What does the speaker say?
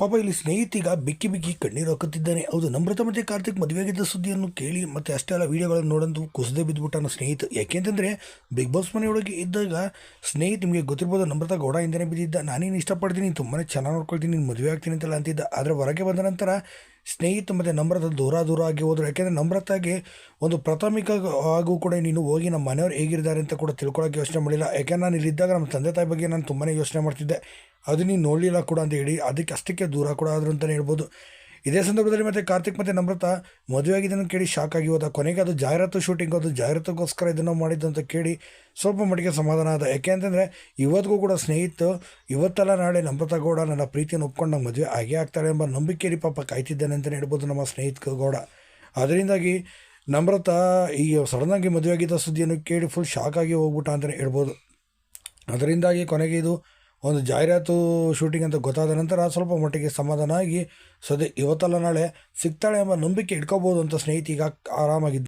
ಪಾಪ ಇಲ್ಲಿ ಸ್ನೇಹಿತಿಗ ಬಿಕ್ಕಿ ಬಿಕ್ಕಿ ಕಣ್ಣೀರು ಹಾಕುತ್ತಿದ್ದಾನೆ. ಹೌದು, ನಮ್ರತ ಮತ್ತು ಕಾರ್ತಿಕ್ ಮದುವೆಯಾಗಿದ್ದ ಸುದ್ದಿಯನ್ನು ಕೇಳಿ ಮತ್ತೆ ಅಷ್ಟೇ ಅಲ್ಲ ವಿಡಿಯೋಗಳನ್ನು ನೋಡಂದು ಕುಸದೆ ಬಿದ್ದುಬಿಟ್ಟಾನ ಸ್ನೇಹಿತ. ಯಾಕೆಂತಂದರೆ ಬಿಗ್ ಬಾಸ್ ಮನೆಯೊಳಗೆ ಇದ್ದಾಗ ಸ್ನೇಹಿತ ನಿಮಗೆ ಗೊತ್ತಿರ್ಬೋದು ನಮ್ರತ ಗೌಡ ಹಿಂದೆನೇ ಬಿದ್ದಿದ್ದ. ನಾನೇನು ಇಷ್ಟಪಡ್ತೀನಿ ತುಂಬಾ ಚೆನ್ನಾಗಿ ನೋಡ್ಕೊಳ್ತೀನಿ, ನೀನು ಮದುವೆ ಆಗ್ತೀನಿ ಅಂತೆಲ್ಲ ಅಂತಿದ್ದ. ಆದರೆ ಹೊರಗೆ ಬಂದ ನಂತರ ಸ್ನೇಹಿತ ಮತ್ತು ನಮ್ರತ ದೂರ ದೂರ ಆಗಿ ಹೋದರು. ಯಾಕೆಂದರೆ ನಮ್ರತಾಗೆ ಒಂದು ಪ್ರಾಥಮಿಕ ಹಾಗೂ ಕೂಡ ನೀನು ಹೋಗಿ ನಮ್ಮ ಮನೆಯವ್ರು ಹೇಗಿದ್ದಾರೆ ಅಂತ ಕೂಡ ತಿಳ್ಕೊಳ್ಳೋಕೆ ಯೋಚನೆ ಮಾಡಿಲ್ಲ. ಯಾಕೆಂದ್ರೆ ನಾನು ಇಲ್ಲಿದ್ದಾಗ ನಮ್ಮ ತಂದೆ ತಾಯಿ ಬಗ್ಗೆ ನಾನು ತುಂಬಾ ಯೋಚನೆ ಮಾಡ್ತಿದ್ದೆ. ಅದು ನೀನು ನೋಡಲಿಲ್ಲ ಕೂಡ ಅಂತ ಹೇಳಿ, ಅದಕ್ಕೆ ಅಷ್ಟಕ್ಕೆ ದೂರ ಕೂಡ ಆದರು ಅಂತಲೇ ಹೇಳ್ಬೋದು. ಇದೇ ಸಂದರ್ಭದಲ್ಲಿ ಮತ್ತೆ ಕಾರ್ತಿಕ್ ಮತ್ತು ನಮ್ರತ ಮದುವೆ ಆಗಿದ್ದನ್ನು ಕೇಳಿ ಶಾಕ್ ಆಗಿ ಹೋದ. ಕೊನೆಗೆ ಅದು ಜಾಹೀರಾತು ಶೂಟಿಂಗ್ ಅದು ಜಾಹೀರಾತುಗೋಸ್ಕರ ಇದನ್ನು ಮಾಡಿದ್ದು ಅಂತ ಕೇಳಿ ಸ್ವಲ್ಪ ಮಟ್ಟಿಗೆ ಸಮಾಧಾನ ಆದ. ಯಾಕೆ ಅಂತಂದರೆ ಇವತ್ತಿಗೂ ಕೂಡ ಸ್ನೇಹಿತ ಇವತ್ತಲ್ಲ ನಾಳೆ ನಮ್ರತ ಗೌಡ ನನ್ನ ಪ್ರೀತಿಯನ್ನು ಒಪ್ಕೊಂಡು ನಮ್ಮ ಮದುವೆ ಆಗೇ ಆಗ್ತಾಳೆ ಎಂಬ ನಂಬಿಕೆಯಲ್ಲಿ ಪಾಪ ಕಾಯ್ತಿದ್ದಾನೆ ಅಂತಲೇ ಹೇಳ್ಬೋದು ನಮ್ಮ ಸ್ನೇಹಿತ ಗೌಡ. ಅದರಿಂದಾಗಿ ನಮ್ರತ ಈ ಸಡನ್ನಾಗಿ ಮದುವೆ ಆಗಿದ್ದ ಸುದ್ದಿಯನ್ನು ಕೇಳಿ ಫುಲ್ ಶಾಕ್ ಆಗಿ ಹೋಗ್ಬಿಟ್ಟ ಅಂತಲೇ ಹೇಳ್ಬೋದು. ಅದರಿಂದಾಗಿ ಕೊನೆಗೆ ಇದು ಒಂದು ಜಾಹೀರಾತು ಶೂಟಿಂಗ್ ಅಂತ ಗೊತ್ತಾದ ನಂತರ ಸ್ವಲ್ಪ ಮಟ್ಟಿಗೆ ಸಮಾಧಾನ ಆಗಿ, ಸದ್ಯ ಇವತ್ತಲ್ಲ ನಾಳೆ ಸಿಗ್ತಾಳೆ ಎಂಬ ನಂಬಿಕೆ ಇಟ್ಕೋಬೋದು ಅಂತ ಸ್ನೇಹಿತ ಈಗ ಆರಾಮಾಗಿದ್ದು